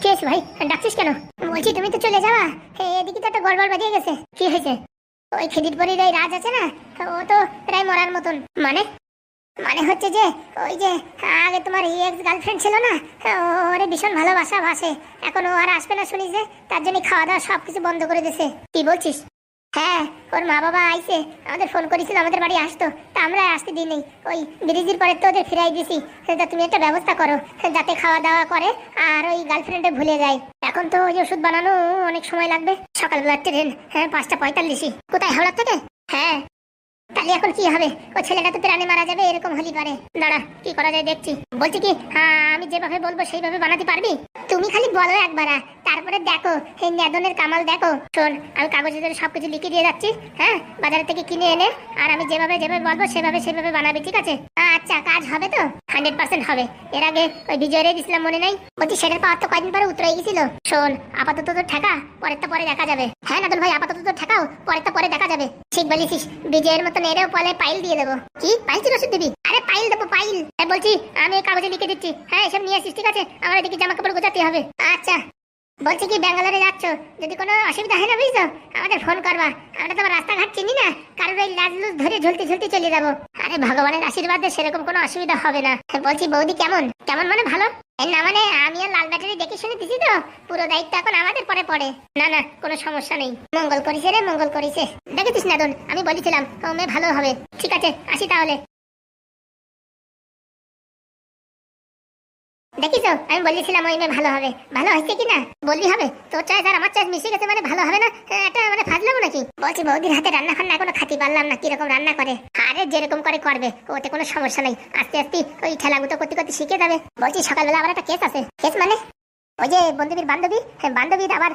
কি হয়েছে ভাই? ডাকছিস কেন? বলছি, তুমি তো চলে যাওয়া এদিকে তো একটা গড়বড় বাজিয়ে গেছে। কি হয়েছে? ওই খেদির পরির এই রাজ আছে না, ও তো প্রায় মরার মতন। মানে? মানে হচ্ছে যে, ওই যে, আগে তোমার এক্স গার্লফ্রেন্ড ছিল না ওরে ভীষণ ভালোবাসা ভাসে। এখন ও আর আসবে না শুনিস যে, তার জন্য খাওয়া দাওয়া সব কিছু বন্ধ করে দিয়েছে। কি বলছিস? হ্যাঁ ওর মা বাবা আইসে আমাদের ফোন করেছিল, আমাদের বাড়ি আসতো। তা আমরা আসতে দিই নেই ওই ব্রিজের পরে তো ওদের ফিরাই দিছি। তা তুমি একটা ব্যবস্থা করো। যাতে খাওয়া দাওয়া করে আর ওই গার্লফ্রেন্ডে ভুলে যায়। এখন তো ওই ওষুধ বানানো অনেক সময় লাগবে। সকালবেলার ট্রেন হ্যাঁ পাঁচটা পঁয়তাল্লিশই। কোথায় হাওড়া থেকে? হ্যাঁ। তাহলে এখন কি হবে? ও ছেলেটা তো প্রাণে মারা যাবে, এরকম হলি পারে। দাঁড়া, কি করা যায় দেখছি। বলছি কি হ্যাঁ আমি যেভাবে বলব সেইভাবে বানাতে পারবি? তুমি খালি বলো একবার। তারপরে দেখো, এই নেদনের কামাল দেখো। শোন, আমি কাগজে ধরে সবকিছু লিখে দিয়ে যাচ্ছি হ্যাঁ? বাজার থেকে কিনে এনে, আর আমি যেভাবে যেভাবে বলব সেভাবে সেভাবে বানাবি, ঠিক আছে? আচ্ছা কাজ হবে তো? হান্ড্রেড পার্সেন্ট হবে। এর আগে ওই বিজয় রে দিছিলাম মনে নাই? বলছি সেটার পাওয়ার তো কয়দিন পরে উতরে গেছিল। শোন, আপাতত তো ঠেকা, পরেরটা পরে দেখা যাবে। হ্যাঁ নাদন ভাই, আপাতত তো ঠেকাও, পরেরটা পরে দেখা যাবে। ঠিক বলেছিস, বিজয়ের মতন এরেও বলে পাইল দিয়ে দেবো। কি? পাইল ছিল দিবি? আরে পাইল দেবো পাইল বলছি, আমি কাগজে লিখে দিচ্ছি। হ্যাঁ এসব নিয়ে আসিস, ঠিক আছে? আমার এদিকে জামা কাপড় গোছাতে হবে। আচ্ছা। বলছি কি, ব্যাঙ্গালোরে যাচ্ছ? যদি কোনো অসুবিধা হয় না বুঝছ? আমাদের ফোন করবা। আমরা তো আবার রাস্তাঘাট চিনি না? কারোর ওই লাজ লুজ ধরে ঝুলতে ঝুলতে চলে যাব। আরে ভগবানের আশীর্বাদে সেরকম কোনো অসুবিধা হবে না। বলছি, বৌদি কেমন? কেমন মানে ভালো? না মানে আমি আর লাল ব্যাটারি দেখে শুনে দিছি তো। পুরো দায়িত্ব এখন আমাদের পরে পড়ে। না না, কোনো সমস্যা নেই। মঙ্গল করিছে রে, মঙ্গল করিছে দেখেছিস না আমি বলেছিলাম, ও মেয়ে ভালো হবে। ঠিক আছে, আসি তাহলে। দেখিস আমি বলেছিলাম ওই মেয়ে ভালো হবে। ভালো হয়েছে কি না বললি হবে। তোর চয়েস আর আমার চয়েস মিশে গেছে মানে ভালো হবে না? হ্যাঁ, এটা মানে ফাজলাম নাকি? বলছি বৌদির হাতে রান্না খান্না এখনও খাতি পারলাম না কীরকম রান্না করে? আরে যেরকম করে করবে ওতে কোনো সমস্যা নেই। আস্তে আস্তে ওই ঠেলাগুতো করতে করতে শিখে যাবে। বলছি সকালবেলা আবার একটা কেস আছে। কেস মানে? ওই যে বন্ধুবীর বান্ধবী বান্ধবীর আবার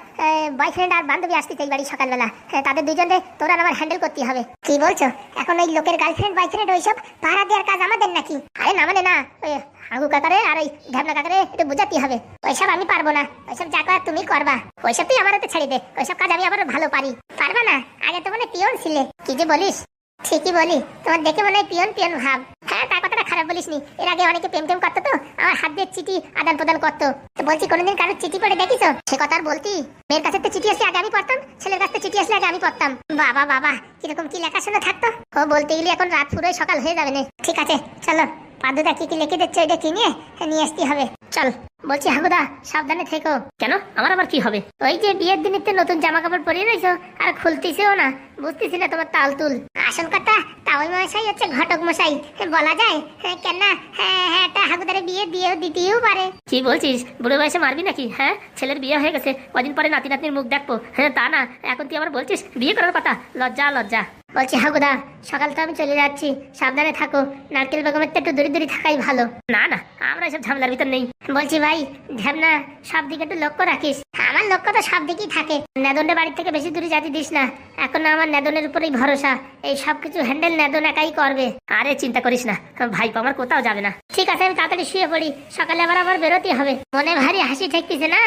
বয়ফ্রেন্ড আর বান্ধবী আসতেছে এই বাড়ি সকালবেলা। হ্যাঁ, তাদের দুজনে তোরা আবার হ্যান্ডেল করতে হবে। কি বলছো? এখন ওই লোকের গার্লফ্রেন্ড বয়ফ্রেন্ড ওইসব পাহারা দেওয়ার কাজ আমাদের নাকি? আরে না মানে না ওই হাগু কাকারে আর ওই ঢ্যাবনা কাকারে একটু বুঝাতে হবে। ওইসব আমি পারব না। ওইসব যা করার তুমি করবা। ওইসব তুই আমার হাতে ছেড়ে দে। ওইসব কাজ আমি আবার ভালো পারি। পারবা না? আগে তো মানে পিয়ন ছিলে। কি যে বলিস? ঠিকই বলি, তোমার দেখে মনে হয় পিয়ন পিয়ন ভাব। হ্যাঁ তার কথাটা খারাপ বলিস নি। এর আগে অনেকে প্রেম টেম করতো তো, আমার হাত দিয়ে চিঠি আদান প্রদান করতো। তো বলছি, কোনোদিন কারোর চিঠি পড়ে দেখিস? সে কথা আর বলতি? মেয়ের কাছে তো চিঠি আসলে আগে আমি পড়তাম, ছেলের কাছে চিঠি আসলে আগে আমি পড়তাম। বাবা বাবা, কীরকম কি লেখা লেখাশোনা থাকতো? ও বলতে গেলে এখন রাত পুরোই সকাল হয়ে যাবে না। ঠিক আছে, চলো। পাদুদা কি কি লিখে দিচ্ছে কিনে? নিয়ে আসতে হবে। চল বলছি হাগুদা সাবধানে থেকো। কেন? আমার আবার কি হবে? ওই যে বিয়ের নতুন জামা কাপড় পরিয়ে রয়েছো আর খুলতেছেও না। বুঝতেছি না তোমার তাল তুল আসল কথা তাওই মশাই হচ্ছে ঘটক মশাই। বলা যায় হ্যাঁ, কেন না হ্যাঁ হ্যাঁ একটা হাগুদারে বিয়ে দিয়েও দিতেও পারে। কি বলছিস? বুড়ো বয়সে মারবি নাকি হ্যাঁ? ছেলের বিয়ে হয়ে গেছে কদিন পরে নাতি নাতনির মুখ দেখব। হ্যাঁ তা না এখন তুই আবার বলছিস বিয়ে করার কথা? লজ্জা লজ্জা। বলছি হাগুদা সকাল তো আমি চলে যাচ্ছি, সাবধানে থাকো, নারকেল বেগমের তো একটু দূরে দূরে থাকাই ভালো। না না, আমরা এসব ঝামেলার ভিতর নেই। বলছি ভাই ঢ্যাবনা সব দিকে একটু লক্ষ্য রাখিস। আমার লক্ষ্য তো সব দিকেই থাকে। নেদনের বাড়ি থেকে বেশি দূরে যাতে দিস না। এখন আমার নেদনের উপরেই ভরসা। এই সব কিছু হ্যান্ডেল নেদন একাই করবে। আরে, চিন্তা করিস না ভাইপো আমার কোথাও যাবে না। ঠিক আছে, আমি তাড়াতাড়ি শুয়ে পড়ি। সকালে আবার আবার বেরোতে হবে। মনে ভারী হাসি ঠেকতেছে না?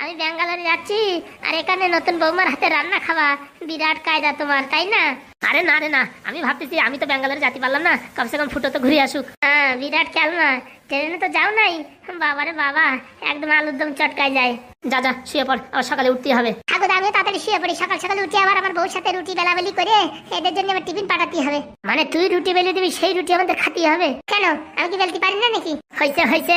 আমি ব্যাঙ্গালোরে যাচ্ছি, আর এখানে নতুন বৌমার হাতে রান্না খাওয়া, বিরাট কায়দা তোমার, তাই না? আরে না রে না আমি ভাবতেছি আমি তো ব্যাঙ্গালোরে যেতে পারলাম না কমসে কম ফুটো তো ঘুরে আসুক। হ্যাঁ বিরাট খেলনা ট্রেনে তো যাও নাই। বাবারে বাবা একদম আলুর দম চটকায় যায়। যা যা শুয়ে পড় আবার সকালে উঠতে হবে। ঠাকুর আমিও তাড়াতাড়ি শুয়ে পড়ি সকাল সকাল উঠে আবার আমার বউর সাথে রুটি বেলাবেলি করে এদের জন্য আমার টিফিন পাঠাতে হবে। মানে তুই রুটি বেলে দিবি সেই রুটি আমাদের খাতে হবে? কেন? আমি কি বেলতে পারি না নাকি? হয়েছে হয়েছে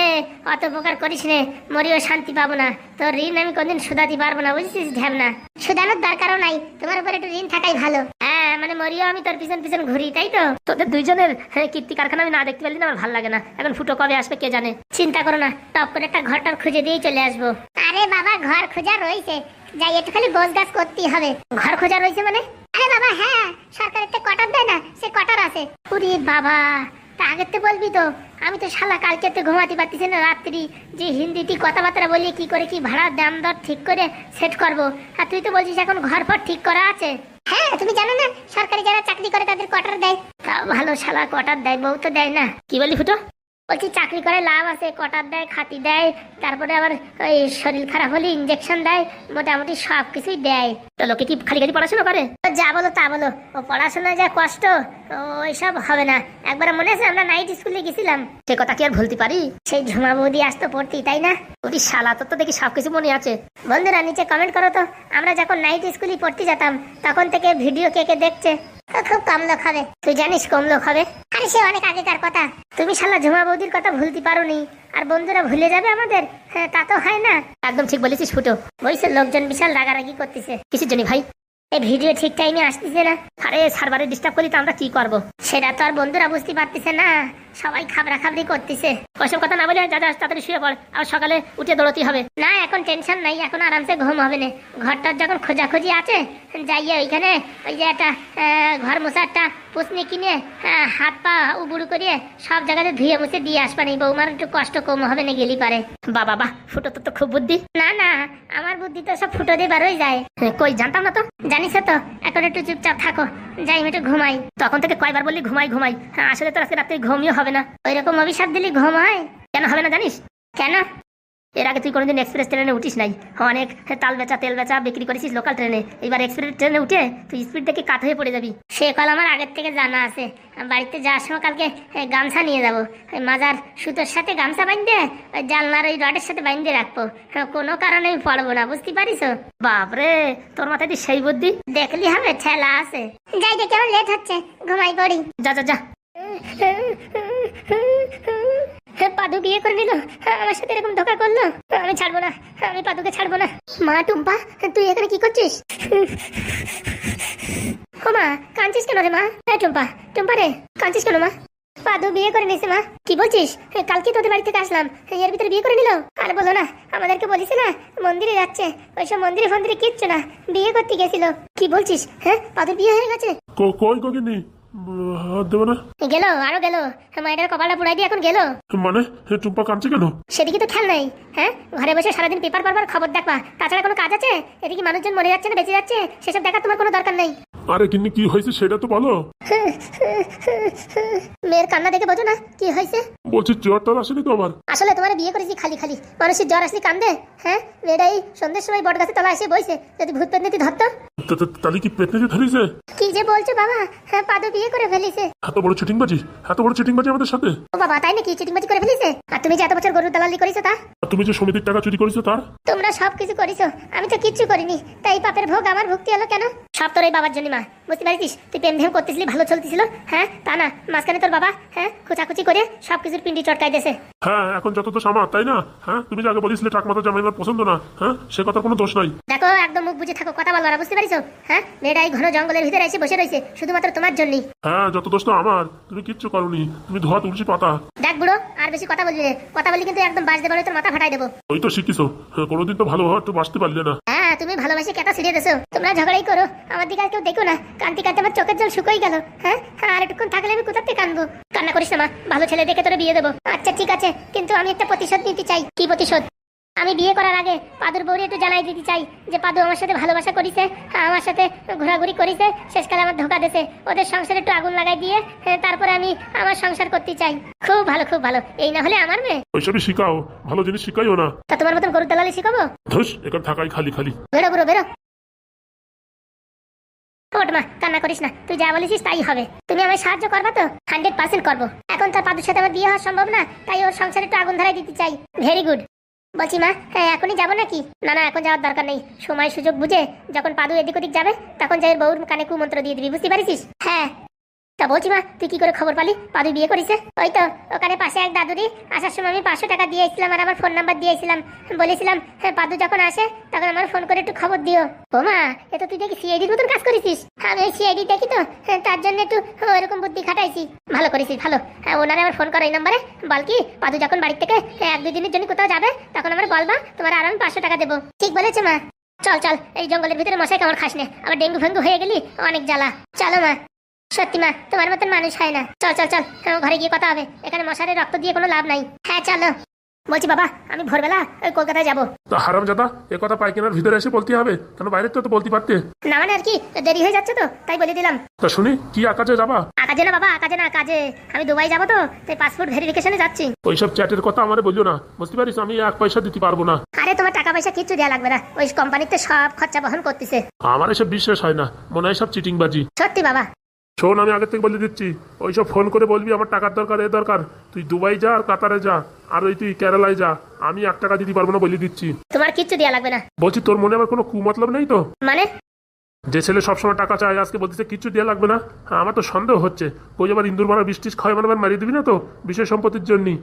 অত উপকার করিস নে মরিও শান্তি পাবো না। তোর ঋণ আমি কোনদিন শুধাতে পারব না বুঝছিস ঢ্যাবনা? সুদানোর দরকারও নাই। তোমার উপর একটু ঋণ থাকাই ভালো। হ্যাঁ মানে মরিও আমি তোর পিছন পিছন ঘুরি তাই তো? তোদের দুইজনের হ্যাঁ, কীর্তি কারখানা আমি না দেখতে পারলি না আমার ভালো লাগে না। এখন ফুটো কবে আসবে কে জানে? চিন্তা করো না টপ করে একটা ঘরটার খুঁজে দিয়ে চলে আসব। আরে বাবা ঘর খোঁজা রয়েছে। যাই একটু খালি গোছ গাছ করতেই হবে। ঘর খোঁজা রয়েছে মানে? আরে বাবা হ্যাঁ সরকার একটা কটার দেয় না সে কটার আছে। উরি বাবা তা আগের তো বলবি তো? আমি তো শালা কালকে তো ঘুমাতে পারতেছি না, রাত্রি। যে হিন্দিটি কথাবার্তা বলি, কি করে কি ভাড়া, দাম দর ঠিক করে সেট করব? আর তুই তো বলছিস এখন ঘর ফর ঠিক করা আছে। হ্যাঁ তুমি জানো না, সরকারি যারা চাকরি করে তাদের কোয়ার্টার দেয়। তা ভালো শালা কোয়ার্টার দেয়, বউ তো দেয় না। কি বলি ফুটো? বলছি চাকরি করে লাভ আছে কটার দেয় খাতি দেয় তারপরে আবার ওই শরীর খারাপ হলে ইঞ্জেকশন দেয় মোটামুটি সব কিছুই দেয়। তো লোকে কি খালি খালি পড়াশোনা করে? যা বলো তা বলো ও পড়াশোনায় যা কষ্ট ওইসব হবে না। একবার মনে আছে আমরা নাইট স্কুলে গেছিলাম? সে কথা কি আর ভুলতে পারি? সেই ঝুমা বৌদি আসতো পড়তি তাই না? ওটি শালা তো দেখি সবকিছু মনে আছে। বন্ধুরা নিচে কমেন্ট করো তো আমরা যখন নাইট স্কুলে পড়তে যেতাম তখন থেকে ভিডিও কে কে দেখছে? খুব কম লোক হবে। তুই জানিস কম লোক হবে? আরে, সে অনেক আগেকার কথা। তুমি শালা ঝুমা বৌদির কথা ভুলতে পারো নি আর বন্ধুরা ভুলে যাবে আমাদের? হ্যাঁ তা তো হয় না। একদম ঠিক বলেছিস, ফুটো। বইসে লোকজন বিশাল রাগারাগি করতেছে। কিসের জন্য ভাই? এই ভিডিও ঠিক টাইমে আসতেছে না। আরে, সার্ভারে ডিস্টার্ব করি তো আমরা কি করব? সেটা তো আর বন্ধুরা বুঝতে পারতেছে না। সবাই খাবরা খাবরি করতেছে। ওইসব কথা না বলে যা তাড়াতাড়ি শুয়ে পড়, আর সকালে উঠে দৌড়তে হবে। না, এখন টেনশন নাই, এখন আরামসে ঘুম হবে না। ঘরটার যখন খোঁজাখুঁজি আছে, যাইয়ে ওইখানে ওই যে একটা ঘর মোছা একটা পুষনি কিনে হাত পা উবুড়ু করিয়ে সব জায়গাতে ধুয়ে মুছে দিয়ে আসবা নেই বৌমার একটু কষ্ট কম হবে না গেলি পারে বাবা বাহ ফুটো তো খুব বুদ্ধি না না আমার বুদ্ধি তো সব ফুটো দিয়ে বারোই যায় কই জানতাম না তো জানিস তো এখন একটু চুপচাপ থাকো যাই আমি একটু ঘুমাই তখন থেকে কয়বার বললি ঘুমাই ঘুমাই হ্যাঁ আসলে তো আজকে রাত্রে ঘুমিও হবে না ওই রকম অভিশাপ দিলি ঘুম হয় কেন হবে না জানিস কেন এর আগে তুই কোনোদিন এক্সপ্রেস ট্রেনে উঠিস নাই। অনেক তাল বেচা তেল বেচা বিক্রি করেছিস লোকাল ট্রেনে এবার এক্সপ্রেস ট্রেনে উঠে তুই স্পিড দেখে কাত হয়ে পড়ে যাবি। সে কল আমার আগের থেকে জানা আছে। বাড়িতে যাওয়ার সময় কালকে গামছা নিয়ে যাব। মাজার সুতোর সাথে গামছা বাঁধতে ওই জানলার ওই রডের সাথে বাঁধতে রাখব। কোনো কারণে আমি পড়ব না বুঝতে পারিস বাপরে তোর মাথায় সেই বুদ্ধি। দেখলি হবে ঠেলা আছে। যাই দেখে আমার লেট হচ্ছে? ঘুমাই পড়ি। যা যা যা। পাদু বিয়ে করে নিল। আমার সাথে এরকম ধোকা করল। আমি ছাড়বো না। আমি পাদুকে ছাড়বো না। মা টুম্পা তুই এখানে কি করছিস? ও মা কাঁদছিস কেন রে মা? হ্যাঁ টুম্পা টুম্পা রে কাঁদছিস কেন মা? পাদু বিয়ে করে নিয়েছে মা। কি বলছিস? হ্যাঁ, কালকে তোদের বাড়ি থেকে আসলাম। এর ভিতরে বিয়ে করে নিল? আর বলো না আমাদেরকে বলিস না মন্দিরে যাচ্ছে। ওইসব মন্দিরে ফন্দিরে কিচ্ছু না। বিয়ে করতে গেছিল। কি বলছিস? হ্যাঁ পাদুর বিয়ে হয়ে গেছে? ক- কই গগিনি হাত দেবো না? গেল আরও গেল। মায়ের কপালটা পুড়াই দিয়ে এখন গেল। মানে টুম্পা কাঁদছে কেন? সেদিকে তো খেয়াল নাই হ্যাঁ? ঘরে বসে সারাদিন পেপার পড়বার খবর দেখবা। তাছাড়া কোনো কাজ আছে? এদিকে মানুষজন মরে যাচ্ছে না বেঁচে যাচ্ছে? সেসব দেখার তোমার কোনো দরকার নেই। আরে কিন্তু কি হয়েছে সেটা তো বলো। মেয়ের কান্না দেখে বোঝো না কি হয়েছে? বলছি জ্বর টর আসেনি তো আমার আসলে তোমার বিয়ে করেছি খালি খালি। মানুষের জ্বর আসলে কান্দে হ্যাঁ? মেয়েটা এই সন্ধ্যের সময় বট গাছে তলা এসে বইছে যদি ভূত পেতনিতে ধরতো। তাহলে কি পেটনেতে ধরেছে? কি যে বলছো বাবা হ্যাঁ পাদু বিয়ে করে ফেলিছে। এত বড় চিটিংবাজি এত বড় চিটিংবাজি আমাদের সাথে। ও বাবা তাই নাকি চিটিংবাজি করে ফেলিছে? আর তুমি যে এত বছর গরুর দালালি করেছ তা? আর তুমি যে সমিতির টাকা চুরি করেছ তার? তোমরা সব কিছু করেছ আমি তো কিচ্ছু করিনি। তাই পাপের ভোগ আমার ভুক্তি হলো কেন? সব তোর এই বাবার জন্য মা। বুঝতে পারছিস? তুই প্রেম ধেম করতেছিলি ভালো চলতেছিল হ্যাঁ? তা না মাঝখানে তোর বাবা হ্যাঁ খুচাখুচি করে সব কিছুর পিন্ডি চটকাই দেছে হ্যাঁ এখন যত তো সামার তাই না? হ্যাঁ তুমি যে আগে বলেছিলে টাক মাথা জামাই আমার পছন্দ না হ্যাঁ সে কথার কোনো দোষ নাই। দেখো একদম মুখ বুঝে থাকো কথা বলব না বুঝতে পারিস হ্যাঁ মেয়েটা এই ঘন জঙ্গলের ভিতরে এসে বসে রয়েছে শুধুমাত্র তোমার জন্যই। হ্যাঁ যত দোষ তো আমার তুমি কিচ্ছু করনি তুমি ধোয়া তুলসী পাতা। দেখ বুড়ো আর বেশি কথা বলবি না। কথা বলি কিন্তু একদম বাজতে পারে তোর মাথা ফাটাই দেবো। ওই তো শিখিছো হ্যাঁ, কোনোদিন তো ভালো ভালোভাবে একটু বাঁচতে পারলে না। হ্যাঁ তুমি ভালোবাসি কেটা ছিঁড়ে দেছো। তোমরা ঝগড়াই করো। আমার দিকে আর কেউ দেখো না। কান্তি কান্তি আমার চোখের জল শুকোই গেল। হ্যাঁ? হ্যাঁ, আর একটুক্ষণ থাকলে আমি কোথাতে কানবো? কান্না করিস না মা। ভালো ছেলে দেখে তোরে বিয়ে দেবো। আচ্ছা ঠিক আছে। কিন্তু আমি একটা প্রতিশোধ নিতে চাই। কি প্রতিশোধ? আমি বিয়ে করার আগে পাদুর বউরে একটু জানাই দিতে চাই যে পাদু আমার সাথে ভালোবাসা করিছে আমার সাথে ঘোরাঘুরি করিছে শেষকালে আমার ধোকা দিছে ওদের সংসারে একটু আগুন লাগাই দিয়ে হ্যাঁ, তারপরে আমি আমার সংসার করতে চাই। খুব ভালো খুব ভালো। এই না হলে আমার মেয়ে? ওইসবই শিখাও। ভালো জিনিস শিখাইও না। তা তোমার মতন গরুর দালালি শিখাবো? ধুস এখানে থাকাই খালি খালি। বেরো বেরো মা কান্না করিস না। তুই যা বলেছিস তাই হবে। তুমি আমায় সাহায্য করবা তো? হান্ড্রেড পার্সেন্ট করব। এখন তার পাদুর সাথে আমার বিয়ে হওয়া সম্ভব না তাই ওর সংসারে একটু আগুন ধরাই দিতে চাই। ভেরি গুড বলছি, মা হ্যাঁ এখনই যাব নাকি? না না, এখন যাওয়ার দরকার নেই। সময় সুযোগ বুঝে যখন পাদু এদিক ওদিক যাবে, তখন যাই বউর কানে কুমন্ত্র দিয়ে দিবি, বুঝতে পারিস হ্যাঁ। তা বলছি মা তুই কি করে খবর পালি? পাদু বিয়ে করেছে ওই তো ওখানে পাশে এক দাদুরি আসার সময় আমি পাঁচশো টাকা দিয়েছিলাম আর আমার ফোন নাম্বার দিয়েছিলাম। বলেছিলাম হ্যাঁ পাদু যখন আসে তখন আমার ফোন করে একটু খবর দিও। ও মা এ তুই দেখি সিআইডির মতন কাজ করেছিস? আমি সিআইডি দেখি তো হ্যাঁ, তার জন্য একটু ওরকম বুদ্ধি খাটাইছি। ভালো করেছিস ভালো। হ্যাঁ ওনারে আমার ফোন করো এই নাম্বারে। বল কি পাদু যখন বাড়ি থেকে হ্যাঁ, এক দুই দিনের জন্য কোথাও যাবে তখন আমার বলবা তোমার আর আমি পাঁচশো টাকা দেবো। ঠিক বলেছে মা। চল চল এই জঙ্গলের ভিতরে মশাই কামড় খাস নে। আবার ডেঙ্গু ফেঙ্গু হয়ে গেলি অনেক জ্বালা। চলো মা। সত্যি মা তোমার মতন মানুষ হয় না। চল চল চল আমার ঘরে গিয়ে কথা হবে। এখানে মশারের রক্ত দিয়ে কোনো লাভ নাই। হ্যাঁ চলো। বলছি বাবা আমি ভোরবেলা ওই কলকাতায় যাব। তা হারাম জাদা এ কথা পাইখানার ভিতরে এসে বলতে হবে? কেন বাইরে তো তো বলতে পারতে? না মানে আর কি দেরি হয়ে যাচ্ছে তো তাই বলে দিলাম। তা শুনি কি আকাশে যাবা? কাজে না বাবা কাজে না কাজে আমি দুবাই যাব তো তাই পাসপোর্ট ভেরিফিকেশনে যাচ্ছি। ওইসব চ্যাটের কথা আমারে বলল না। বুঝতে পারিস আমি এক পয়সা দিতে পারব না। আরে তোমার টাকা পয়সা কিচ্ছু দেয়া লাগবে না। ওই কোম্পানিতে সব খরচা বহন করতেছে। আমার এসব বিশ্বাস হয় না। মনে হয় সব চিটিংবাজি। সত্যি বাবা শোন আমি আগে থেকে বলে দিচ্ছি ওইসব ফোন করে বলবি আমার টাকার দরকার এ দরকার। তুই দুবাই যা আর কাতারে যা আর ওই তুই কেরালায় যা আমি এক টাকা দিতে পারব না বলে দিচ্ছি। তোমার কিচ্ছু দেওয়া লাগবে না। বলছি তোর মনে আমার কোনো কুমতলব নেই তো? মানে? যে ছেলে সবসময় টাকা চায় আজকে বলতেছে কিচ্ছু দেওয়া লাগবে না। হ্যাঁ, আমার তো সন্দেহ হচ্ছে। কই আবার ইন্দুর মারা বৃষ্টিস ক্ষয় মানবার মারিয়ে দিবি না তো বিষয় সম্পত্তির জন্যই।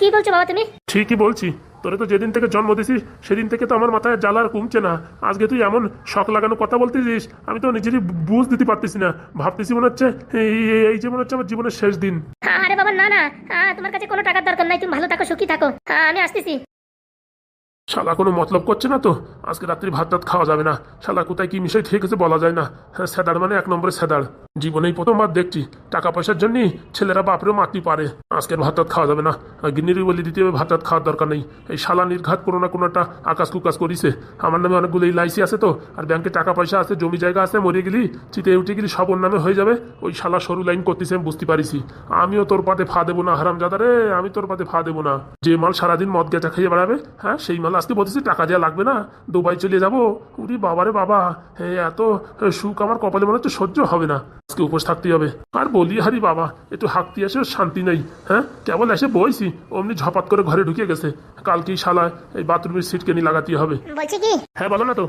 কি বলছো বাবা তুমি? ঠিকই বলছি। তোরে তো যেদিন থেকে জন্ম দিছিস সেদিন থেকে তো আমার মাথায় জ্বালা আর কমছে না। আজকে তুই এমন শখ লাগানো কথা বলতেছিস আমি তো নিজেরই বুঝ দিতে পারতেছি না। ভাবতেছি মনে হচ্ছে এই যে মনে হচ্ছে আমার জীবনের শেষ দিন। আরে বাবা না না। তোমার কাছে কোনো টাকার দরকার নাই তুমি ভালো থাকো সুখী থাকো। আমি আসতেছি। শালা কোনো মতলব করছে না তো? আজকে রাত্রি ভাত টাত খাওয়া যাবে না। শালা কোথায় কি মিশাই ঠিক আছে বলা যায় না। হ্যাঁ স্যাদার মানে এক নম্বরে স্যাদার। জীবনেই প্রথমবার দেখছি। টাকা পয়সার জন্যই ছেলেরা বাপরেও মারতে পারে। আজকের ভাত টাত খাওয়া যাবে না। গিন্নির বলে দিতে হবে, ভাত টাত খাওয়ার দরকার নেই। এই শালা নির্ঘাত কোনো না কোনো একটা আকাশ কুকাশ করিছে। আমার নামে অনেকগুলো এলআইসি আছে তো। আর ব্যাংকে টাকা পয়সা আছে, জমি জায়গা আছে, মরে গেলি, চিতে উঠে গেলি, সব ওর নামে হয়ে যাবে। ওই শালা সরু লাইন করতেছে, আমি বুঝতে পারিছি। আমিও তোর পাতে ফা দেবো না হারাম রে, আমি তোর পাতে ফা দেবো না। যে মাল সারাদিন মদ গেঁচা খেয়ে বেড়াবে হ্যাঁ সেই মাল আজকে বলতেছি টাকা দেওয়া লাগবে না দুবাই চলে যাব। উরি বাবারে বাবা এত সুখ আমার কপালে মনে হচ্ছে সহ্য হবে না। আজকে উপোস থাকতে হবে। আর বলি হারি বাবা একটু হাঁকতে এসে শান্তি নেই হ্যাঁ? কেবল এসে বইছি অমনি ঝপাত করে ঘরে ঢুকে গেছে। কালকেই শালা এই বাথরুমের সিট কেনি লাগাতে হবে। বলছি কি? হ্যাঁ বলো না তো।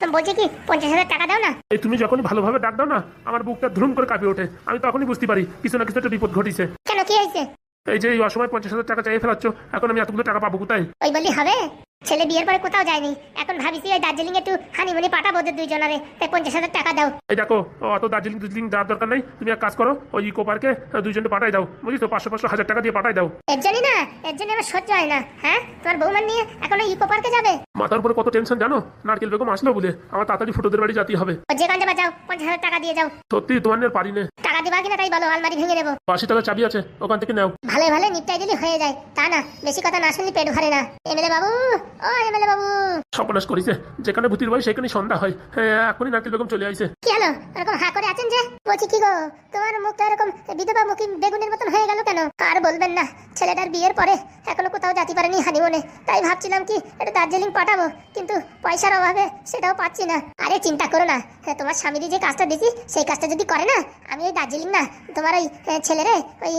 বলছি কি পঞ্চাশ হাজার টাকা দাও না? এই তুমি যখনই ভালোভাবে ডাক দাও না আমার বুকটা ধুম করে কাঁপিয়ে ওঠে। আমি তখনই বুঝতে পারি কিছু না কিছু একটা বিপদ ঘটিছে। কেন কি হয়েছে? এই যে এই অসময় পঞ্চাশ হাজার টাকা চাইয়ে ফেলাচ্ছ এখন আমি এতগুলো টাকা পাবো কোথায়? ওই বললি হবে? ছেলে বিয়ের পরে কোথাও যায়নি। এখন ভাবিছি ওই দার্জিলিং একটু হানিমুনি পাঠাবো ওদের দুইজনারে। তাই পঞ্চাশ হাজার টাকা দাও। এই দেখো অত দার্জিলিং দার্জিলিং যাওয়ার দরকার নেই। তুমি এক কাজ করো ওই ইকো পার্কে দুইজনকে পাঠাই দাও। বুঝলি তো পাঁচশো পাঁচশো হাজার টাকা দিয়ে পাঠাই দাও। এর জন্যই না এর জন্য আমার সহ্য হয় না। হ্যাঁ? তোমার বৌমার নিয়ে এখন ওই ইকো পার্কে যাবে? মাথার উপরে কত টেনশন জানো? নারকেল বেগম আসলো বলে। আমার তাড়াতাড়ি ফুটোদের বাড়ি যেতে হবে। ও যেখান যাবা যাও পঞ্চাশ হাজার টাকা দিয়ে যাও। সত্যি তোমার পারি নে। টাকা দিবা কিনা তাই বলো আলমারি ভেঙে নেব আশি টাকা চাবি আছে ওখান থেকে নাও। ভালো ভালো নিপটাই দিলে হয়ে যায়। তা না বেশি কথা না শুনলে পেট ভরে না। এমএলএ বাবু ও এমএলএ বাবু। সর্বনাশ করেছে। যেখানে ভূতির বাড়ি সেখানে সন্ধ্যা হয়। হ্যাঁ এখনই নারকেল বেগম চলে আইছে। কি হলো? এরকম হা করে আছেন যে? বলছি কি গো তোমার মুখটা এরকম বিধবা মুখী বেগুনের মতন হয়ে গেল কেন? আর বলবেন না ছেলেটার বিয়ের পরে এখনও কোথাও যেতে পারেনি হানিমুনে। তাই ভাবছিলাম কি একটু দার্জিলিং পাঠাবো কিন্তু পয়সার অভাবে সেটাও পাচ্ছি না। আরে চিন্তা করো না তোমার স্বামীর যে কাজটা দিছি সেই কাজটা যদি করে না আমি ওই দার্জিলিং না তোমার ওই ছেলেরে ওই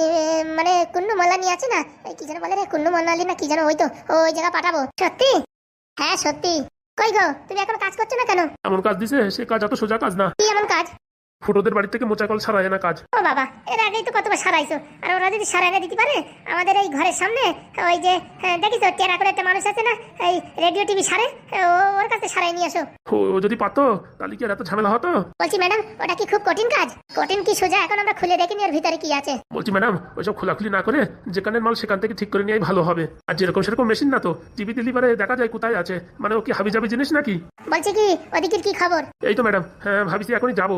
মানে কুন্নু মোল্লানি আছে না কি যেন বলে রে কুন্নু মোল্লালি না কি যেন ওই তো ওই জায়গা পাঠাবো। সত্যি হ্যাঁ সত্যি। কই গো তুমি এখন কাজ করছ না কেন? এমন কাজ দিছে সে কাজ এত সোজা কাজ না। কি এমন কাজ? ফুটোদের বাড়ি থেকে মোচা কল ছাড়ায় না কাজ। ও বাবা এর আগেই তো কতবার সারাইছো। আর ওরা যদি সারাই না দিতে পারে আমাদের এই ঘরের সামনে ওই যে হ্যাঁ, দেখিস টেরা করে একটা মানুষ আছে না এই রেডিও টিভি সারে ও ওর কাছে সারাই নিয়ে আসো ও যদি পাতো তাহলে কি আর এত ঝামেলা হতো? বলছি ম্যাডাম ওটা কি খুব কঠিন কাজ? কঠিন কি সোজা এখন আমরা খুলে দেখিনি ওর ভিতরে কি আছে। বলছি ম্যাডাম ওইসব খোলাখুলি না করে যেখানের মাল সেখান থেকে ঠিক করে নিয়ে ভালো হবে। আর যেরকম সেরকম মেশিন না তো টিভি দিলি পারে দেখা যায় কোথায় আছে। মানে ও কি হাবি যাবি জিনিস নাকি? বলছি কি ওদিকের কি খবর? এই তো ম্যাডাম হ্যাঁ ভাবছি এখনই যাব।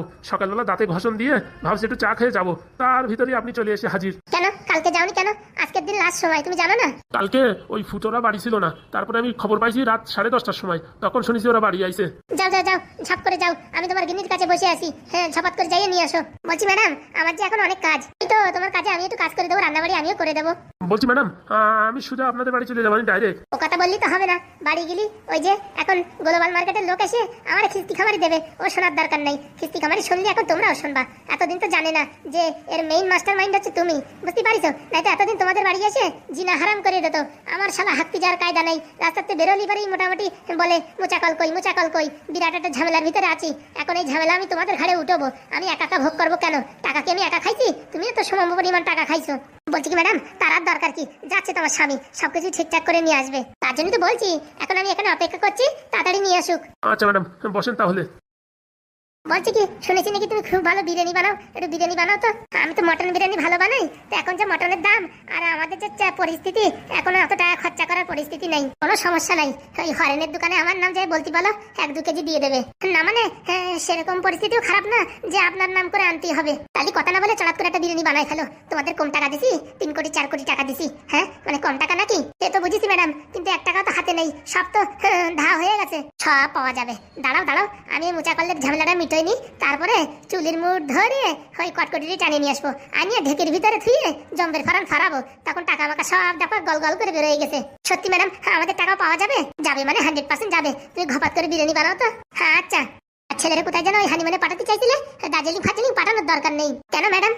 সকালবেলা দাঁতে ঘষণ দিয়ে ভাবছি একটু চা খেয়ে যাব। তার ভিতরে আপনি চলে এসে হাজির। কেন? কালকে যাওনি কেন? আজকের দিন লাস্ট সময় তুমি জানো না? কালকে ওই ফুটোরা বাড়ি ছিল না। তারপরে আমি খবর পাইছি রাত সাড়ে দশটার সময়। তখন শুনেছি ওরা বাড়ি আইছে। যাও যাও যাও ঝপ করে যাও। আমি তোমার গিন্নির কাছে বসে আছি। হ্যাঁ ঝপাত করে যাইয়ে নিয়ে আসো। বলছি ম্যাডাম আমার যে এখন অনেক কাজ। এই তো তোমার কাজে আমি একটু কাজ করে দেবো রান্নাবাড়ি আমিও করে দেবো। বলছি, ম্যাডাম আমি শুধু আপনাদের বাড়ি চলে যাব ডাইরেক্ট ও কথা বললি তো হবে না। বাড়ি গেলি, ওই যে এখন গ্লোবাল মার্কেটের লোক এসে আমার খিস্তি খামারি দেবে। ও শোনার দরকার নাই। খিস্তি খামারি শুনলে এখন তোমরাও শুনবা। এতদিন তো জানে না যে এর মেইন মাস্টার মাইন্ড হচ্ছে তুমি। বুঝতে পারিস? নাই তো এতদিন তোমাদের বাড়ি এসে জিনা হারাম করে দিত। আমার শালা হাঁকতে যাওয়ার কায়দা নাই। রাস্তাতে বেরোলি পারেই মোটামুটি বলে মুচাকল কই মুচাকল কই। বিরাট একটা ঝামেলার ভিতরে আছি। এখন এই ঝামেলা আমি তোমাদের ঘাড়ে উঠবো। আমি একা একা ভোগ করব কেন? টাকা কি আমি একা খাইছি? তুমিও তো সম পরিমাণ টাকা খাইছো। বলছি কি, ম্যাডাম তার আর দরকার কি? যাচ্ছে তোমার স্বামী, সবকিছু ঠিকঠাক করে নিয়ে আসবে। তার জন্য তো বলছি, এখন আমি এখানে অপেক্ষা করছি, তাড়াতাড়ি নিয়ে আসুক। আচ্ছা ম্যাডাম, বসেন তাহলে। বলছি কি, শুনেছি নাকি তুমি খুব ভালো বিরিয়ানি বানাও? একটু বিরিয়ানি বানাও তো। আমি তো মটন বিরিয়ানি ভালো বানাই। তো এখন যে মটনের দাম, আর আমাদের যে পরিস্থিতি, এখন এত টাকা খরচা করার পরিস্থিতি নেই। কোনো সমস্যা নাই। ওই হরেনের দোকানে আমার নাম যাই বলতে বলো, এক দু কেজি দিয়ে দেবে। না মানে সেরকম পরিস্থিতিও খারাপ না যে আপনার নাম করে আনতেই হবে। তাহলে কথা না বলে চড়াত করে একটা বিরিয়ানি বানাই ফেলো। তোমাদের কম টাকা দিছি, তিন কোটি, চার কোটি টাকা দিছি। হ্যাঁ? মানে কম টাকা নাকি সে তো বুঝেছি ম্যাডাম কিন্তু এক টাকা তো হাতে নেই সব তো হ্যাঁ, ধা হয়ে গেছে। সব পাওয়া যাবে। দাঁড়াও দাঁড়াও আমি মুচা করলে ঝামেলাটা মিটোই নি। তারপরে চুলির মুঠ ধরে ওই কটকটিটি টানিয়ে নিয়ে আসব। আনিয়ে ঢেকের ভিতরে থুয়ে জম্বের ফারান ফারাবো তখন টাকা মাকা সব টাকা গল গল করে বেরোয় গেছে। সত্যি ম্যাডাম আমাদের টাকা পাওয়া যাবে? যাবে মানে হান্ড্রেড পার্সেন্ট যাবে। তুমি ঘপাত করে বিরিয়ানি বানাও তো। হ্যাঁ আচ্ছা। ছেলেরা কোথায় যেন ওই হানিমানে পাঠাতে চাইছিলে? দার্জিলিং ফার্জিলিং পাঠানোর দরকার নেই। কেন ম্যাডাম?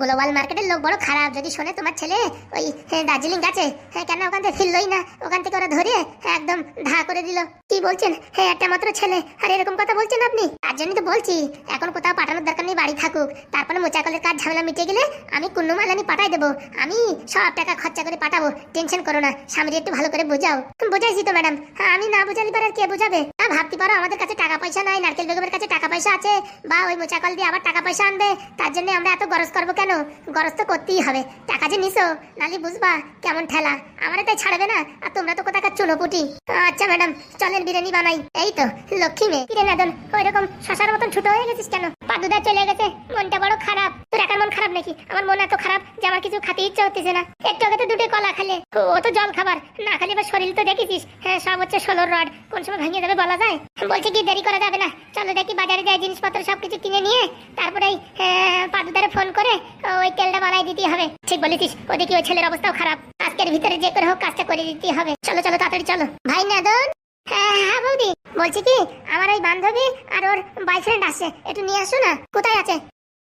গ্লোবাল মার্কেটের লোক বড় খারাপ। যদি শোনে তোমার ছেলে ওই হ্যাঁ, দার্জিলিং গেছে হ্যাঁ কেন ওখান থেকে ফিরলই না? ওখান থেকে ওরা ধরে হ্যাঁ, একদম ধা করে দিল। কি বলছেন? হ্যাঁ একটা মাত্র ছেলে। আর এরকম কথা বলছেন আপনি? তার জন্যই তো বলছি এখন কোথাও পাঠানোর দরকার নেই বাড়ি থাকুক। তারপরে মোচাকলের কাজ ঝামেলা মিটে গেলে আমি কুন্নু মালানি পাঠাই দেবো। আমি সব টাকা খরচা করে পাঠাবো টেনশন করো না। স্বামীর একটু ভালো করে বোঝাও। বোঝাইছি তো ম্যাডাম। হ্যাঁ আমি না বোঝালি পারে কে বোঝাবে? না ভাবতে পারো আমাদের কাছে টাকা পয়সা নাই নারকেল বেগমের কাছে টাকা পয়সা আছে বা ওই মোচাকল দিয়ে আবার টাকা পয়সা আনবে। তার জন্য আমরা এত গরজ করব কেন? গরজ তো করতেই হবে। টাকা যে নিছো, নালি বুঝবা কেমন ঠেলা। আমারে তাই ছাড়বে না? আর তোমরা তো কোথাকার চুনোপুটি। আচ্ছা ম্যাডাম, চলেন বিরিয়ানি বানাই। এই তো, লক্ষ্মী মেয়ে। কিরে নাদন ওই রকম শশার মতন ছোট হয়ে গেছিস কেন? পাদুদা চলে গেছে। মনটা বড় খারাপ। তোর একার মন খারাপ নাকি? আমার মন এত খারাপ যে আমার কিছু খেতে ইচ্ছা হতেছে না। একটু আগে তো দুটো কলা খালে। ও তো জল খাবার। না খালি এবার শরীর তো দেখেছিস হ্যাঁ সব হচ্ছে ষোলোর রড। কোন সময় ভেঙে যাবে বলা যায়? বলছে কি, দেরি করা যাবে না। চলো দেখি বাজারে যাই জিনিসপত্র সবকিছু কিনে নিয়ে তারপরে পাদুদারে ফোন করে ওই তেলটা বানাই দিতে হবে। ঠিক বলেছিস, ওদিকে ওই ছেলের অবস্থাও খারাপ। আজকের ভিতরে যে করে হোক কাজটা করে দিতে হবে। চলো চলো, তাড়াতাড়ি চলো। ভাই নাদন? হ্যাঁ হ্যাঁ বৌদি। বলছি কি, আমার ওই বান্ধবী আর ওর বয়ফ্রেন্ড আসছে। একটু নিয়ে আসো না। কোথায় আছে?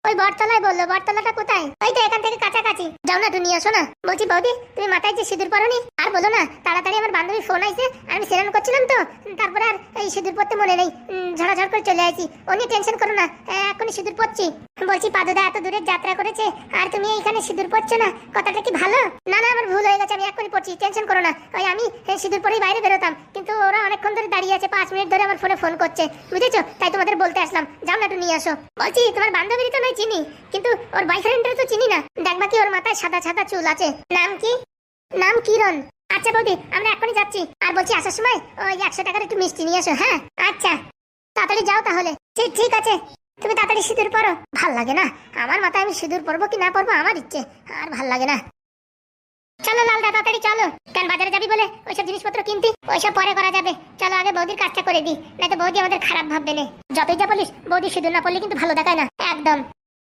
ওই বটতলায় বলল বটতলাটা কোথায়? ওই তো এখান থেকে কাছাকাছি। যাও না নিয়ে আসো না বলছি বৌদি তুমি মাথায় যে সিঁদুর পরনি আর বলো না তাড়াতাড়ি আমার বান্ধবী ফোন আইছে আমি সেরান করছিলাম তো তারপরে আর এই সিঁদুর পরতে মনে নেই ঝড়াঝড় করে চলে আসি ও নিয়ে টেনশন করো না হ্যাঁ, এখনই সিঁদুর পরছি। বলছি পাদুদা এত দূরে যাত্রা করেছে আর তুমি এইখানে সিঁদুর পরছো না কথাটা কি ভালো? না না আমার ভুল হয়ে গেছে আমি এখনই পড়ছি টেনশন করো না। ওই আমি সিঁদুর পরেই বাইরে বেরোতাম কিন্তু ওরা অনেকক্ষণ ধরে দাঁড়িয়ে আছে পাঁচ মিনিট ধরে আমার ফোনে ফোন করছে বুঝেছ? তাই তোমাদের বলতে আসলাম যাও না একটু নিয়ে আসো। বলছি তোমার বান্ধবী তো নয় চিনি, কিন্তু ওর বয়ফ্রেন্ডের তো চিনি না। দেখবা কি ওর মাথায় সাদা সাদা চুল আছে। নাম কি? নাম কিরণ। আচ্ছা বৌদি, আমরা এখনই যাচ্ছি। আর বলছি আসার সময় ওই একশো টাকার একটু মিষ্টি নিয়ে এসো হ্যাঁ? আচ্ছা। তাড়াতাড়ি যাও তাহলে। ঠিক ঠিক আছে। তুমি তাড়াতাড়ি সিঁদুর পরো। ভালো লাগে না? আমার মাথায় আমি সিঁদুর পরবো কি না পরবো আমার ইচ্ছে। আর ভালো লাগে না। চলো লালদা তাড়াতাড়ি চলো। কেন বাজারে যাবি বলে ওইসব জিনিসপত্র কিনতি? ওইসব পরে করা যাবে। চলো আগে বৌদির কাজটা করে দিই। নয়তো বৌদি আমাদের খারাপ ভাববে না। যতই যা বলিস, বৌদি সিঁদুর না পড়লে কিন্তু ভালো দেখায় না। একদম।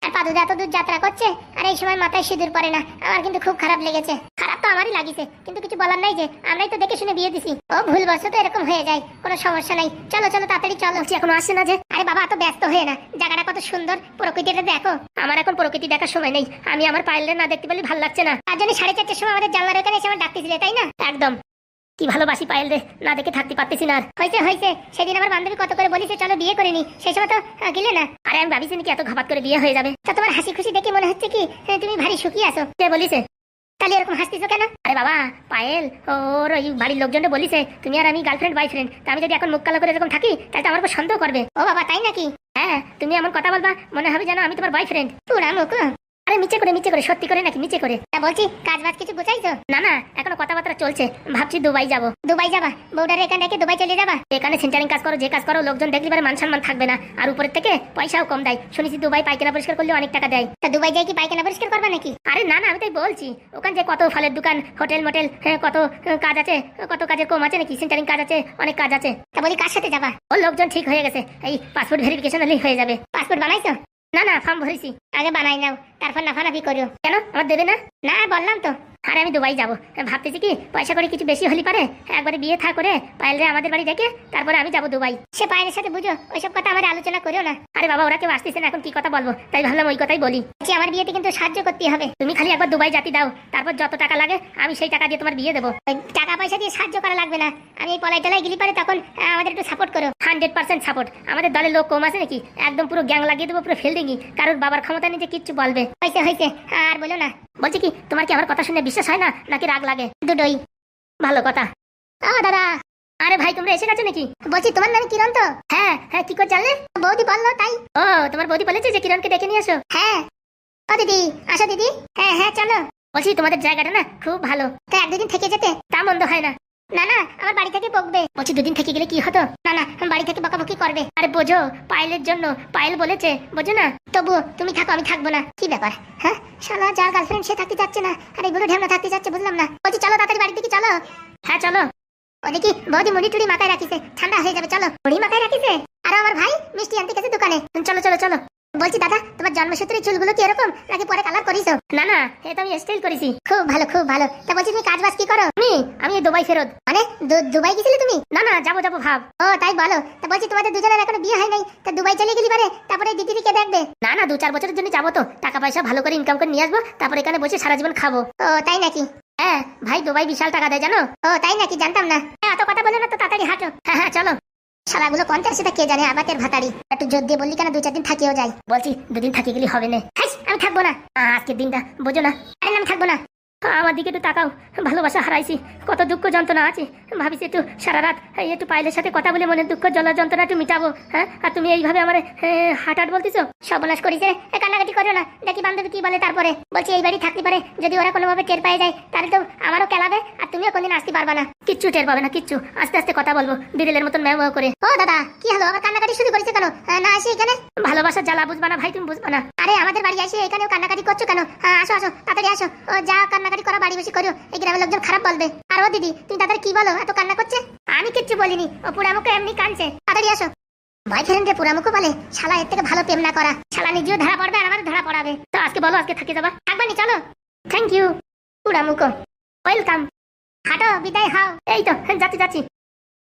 আর পাদুদা এত দূর যাত্রা করছে আর এই সময় মাথায় সিঁদুর পড়ে না। আমার কিন্তু খুব খারাপ লেগেছে। খারাপ তো আমারই লাগিছে কিন্তু কিছু বলার নাই যে আমরাই তো দেখে শুনে বিয়ে দিছি। ও ভুল বসে তো এরকম হয়ে যায় কোনো সমস্যা নাই। চলো চলো তাড়াতাড়ি চলো। এখনও আসছে না যে? আরে বাবা এত ব্যস্ত হয়ে না। জায়গাটা কত সুন্দর। প্রকৃতিটা দেখো। আমার এখন প্রকৃতি দেখার সময় নেই। আমি আমার পায়েলরে না দেখতে পেলে ভালো লাগছে না। তার জন্য সাড়ে চারটের সময় আমাদের জানলার ওখানে এসে আমার ডাকতেছিলে তাই না? একদম। কি ভালোবাসি পায়েল রে, না দেখে থাকতে পারতেছি না হয়েছে হয়েছে, সেদিন আমার বান্ধবী কত করে বলিছে, চলো বিয়ে করে নি। সেই সময় তো গেলে না। আরে আমি ভাবিছি নাকি এত ঘাপাত করে বিয়ে হয়ে যাবে। তা তোমার হাসি খুশি দেখে মনে হচ্ছে কি তুমি ভারী সুখী আছো। কে বলিছে? তাহলে এরকম হাসতেছো কেন? আরে বাবা, পায়েল ওর ওই বাড়ির লোকজনটা বলিছে, তুমি আর আমি গার্লফ্রেন্ড বয়ফ্রেন্ড তা আমি যদি এখন মুখ কালো করে এরকম থাকি, তাহলে তো আমার উপর সন্দেহ করবে। ও বাবা, তাই নাকি? হ্যাঁ তুমি এমন কথা বলবা, মনে হবে যেন আমি তোমার বয়ফ্রেন্ড পুরা মুখ। আরে নিচে করে নিচে করে সত্যি করে নাকি নিচে করে? তা বলছি কাজ বাজ কিছু গোছাইছো না না এখনও কথাবার্তা চলছে। ভাবছি দুবাই যাব। দুবাই যাবা? বউডারে এখান থেকে দুবাই চলে যাবা? এখানে সেন্টারিং কাজ করো যে কাজ করো লোকজন দেখলে পরে মান সম্মান থাকবে না। আর উপরের থেকে পয়সাও কম দেয়। শুনেছি দুবাই পায়খানা পরিষ্কার করলে অনেক টাকা দেয়। তা দুবাই যাই কি পায়খানা পরিষ্কার করবা নাকি? আরে না না আমি তাই বলছি। ওখানে যে কত ফলের দোকান হোটেল মোটেল হ্যাঁ, কত কাজ আছে কত কাজের কম আছে নাকি? সেন্টারিং কাজ আছে অনেক কাজ আছে। তা বলি কার সাথে যাবা? ও লোকজন ঠিক হয়ে গেছে। এই পাসপোর্ট ভেরিফিকেশন হলেই হয়ে যাবে। পাসপোর্ট বানাইছো? না না ফার্ম ভরেছি আগে বানাই নাও, তারপর নাফানাফি করিও কেন? আমার দেবে না? না, বললাম তো। আরে আমি দুবাই যাব। ভাবতেছি কি, পয়সা করে কিছু বেশি হলি পারে। একবারে বিয়ে থা করে পায়েলরে আমাদের বাড়ি ডেকে তারপরে আমি যাব দুবাই। সে পায়ের সাথে বুঝো, ওইসব কথা আমার আলোচনা করিও না। আরে বাবা, ওরা কেউ আসতেছে না, এখন কি কথা বলব? তাই ভাবলাম ওই কথাই বলি। বলছি আমার বিয়েতে কিন্তু সাহায্য করতে হবে। তুমি খালি একবার দুবাই জাতি দাও, তারপর যত টাকা লাগে আমি সেই টাকা দিয়ে তোমার বিয়ে দেবো। টাকা পয়সা দিয়ে সাহায্য করা লাগবে না। আমি এই পলাই টলাই গেলি পারে তখন আমাদের একটু সাপোর্ট করো। হান্ড্রেড পার্সেন্ট সাপোর্ট আমাদের দলে লোক কম আছে নাকি? একদম পুরো গ্যাং লাগিয়ে দেবো, পুরো ফিল্ডিংই কারোর বাবার ক্ষমতা যে কিচ্ছু বলবে। হয়েছে হয়েছে আর বলো না। বলছি কি, তোমার কি আমার কথা শুনে বিশ্বাস হয় না? নাকি রাগ লাগে? দুটোই। ভালো কথা। ও দাদা। আরে ভাই, তোমরা এসে গেছো নাকি? বলছি, তোমার নাম কিরণ তো? হ্যাঁ হ্যাঁ কি করে জানলে? বৌদি বলল, তাই। ও, তোমার বৌদি বলেছে যে কিরণকে ডেকে নিয়ে আসো হ্যাঁ। ও, দিদি, আসো দিদি। হ্যাঁ হ্যাঁ চলো। বলছি, তোমাদের জায়গাটা না খুব ভালো। তো একদিন থেকে যেতে তা মন্দ হয় না। না না, আমার বাড়ি থেকে বকবে। বলছি, দুদিন থেকে গেলে কি হতো? না না বাড়ি থেকে বকাবকি করবে। আরে বোঝো, পায়েলের জন্য, পায়েল বলেছে, বোঝো না? তবুও তুমি থাকো, আমি থাকব না। কি ব্যাপার হ্যাঁ? শালা, যার গার্লফ্রেন্ড সে থাকতে যাচ্ছে না। আর বুড়ো ঢেমনা থাকতে যাচ্ছে বুঝলাম না। বলছি, চলো তাড়াতাড়ি বাড়ির দিকে চলো। হ্যাঁ চলো। ওদিকে বৌদি মুড়ি টুড়ি মাথায় রাখিছে। ঠান্ডা হয়ে যাবে, চলো। মুড়ি মাথায় রাখিছে? আর আমার ভাই মিষ্টি আনতে গেছে দোকানে। চলো চলো চলো। বলছি দাদা তোমার জন্মসূত্রে চুলগুলো কি এরকম? নাকি পরে কালার করিছো? না না এ তো আমি স্টাইল করেছি। খুব ভালো খুব ভালো। তা বলছি তুমি কাজ বাজ কি করো? আমি? আমি দুবাই ফেরত। মানে দুবাই গেছিলে তুমি? না না যাব যাব ভাব। ও তাই বলো। তা বলছি তোমাদের দুজনের এখনও বিয়ে হয় নাই। তা দুবাই চলে গেলি পারে? তারপরে দিদি কে দেখবে? না না দু চার বছরের জন্য যাব তো। টাকা পয়সা ভালো করে ইনকাম করে নিয়ে আসব। তারপরে এখানে বসে সারা জীবন খাব। ও তাই নাকি? হ্যাঁ ভাই দুবাই বিশাল টাকা দেয় জানো? ও তাই নাকি? জানতাম না। এত কথা বলে না তো তাড়াতাড়ি হাঁটো। হ্যাঁ হ্যাঁ চলো। শালাগুলো কোনটা সেটা কে জানে? আবাকের ভাতারি। একটু জোর দিয়ে বললি কেন? দু চার দিন থাকিও যাই বলছি, দুদিন থাকি গেলে হবে না। আমি থাকব না। আজকের দিনটা, বোঝো না। আমি থাকব না। আমার দিকে একটু তাকাও। ভালোবাসা হারাইছি। কত দুঃখ যন্ত্রণা আছে। ভাবিছি একটু সারা রাত একটু পাইলের সাথে কথা বলে মনে দুঃখ, জল, যন্ত্রণা একটু মিটাবো হ্যাঁ? আর তুমি এইভাবে আমার হাঁটাট বলতেছো? সর্বনাশ করিছে কান্নাকাটি করো না। দেখি বান্ধবী কি বলে তারপরে। বলছি, এই বাড়ি থাকতে পারে। যদি ওরা কোনোভাবে টের পায়ে যায়, তাহলে তো আমারও কেলাবে। আর তুমিও কোনদিন আসতে পারবা না। কিচ্ছু টের পাবে না, কিচ্ছু। আস্তে আস্তে কথা বলব, বিড়েলের মতন ম্যাম করে। ও, দাদা, কি হলো? আবার কান্নাকাটি শুরু করেছে কেন? না আসি এখানে? ভালোবাসা জ্বালা বুঝবা না, ভাই, তুমি বুঝবা না। আরে, আমাদের বাড়ি আসে, এখানেও কান্নাকাটি করছ কেন? আসো আসো, তাড়াতাড়ি আসো। ও যা কান্নাকাটি করা, বাড়ি বসে করো এই গ্রামের লোকজন খারাপ বলবে। আর ও, দিদি, তুমি তাদের কি বলো? এত কান্না করছে? আমি কিচ্ছু বলিনি। ও পুরামুখে এমনি কানছে তাড়াতাড়ি আসো। বয়ফ্রেন্ডে পুরামুখো বলে? শালা, এর থেকে ভালো প্রেম না করা। শালা, নিজেও ধরা পড়বে আর আমার ধরা পড়াবে। তো আজকে বলো, আজকে থাকি যাবা? থাকবানি, চলো। থ্যাংক ইউ পুরামুখো ওয়েলকাম হাঁটো বিদায় হাও। এই তো যাচ্ছি যাচ্ছি।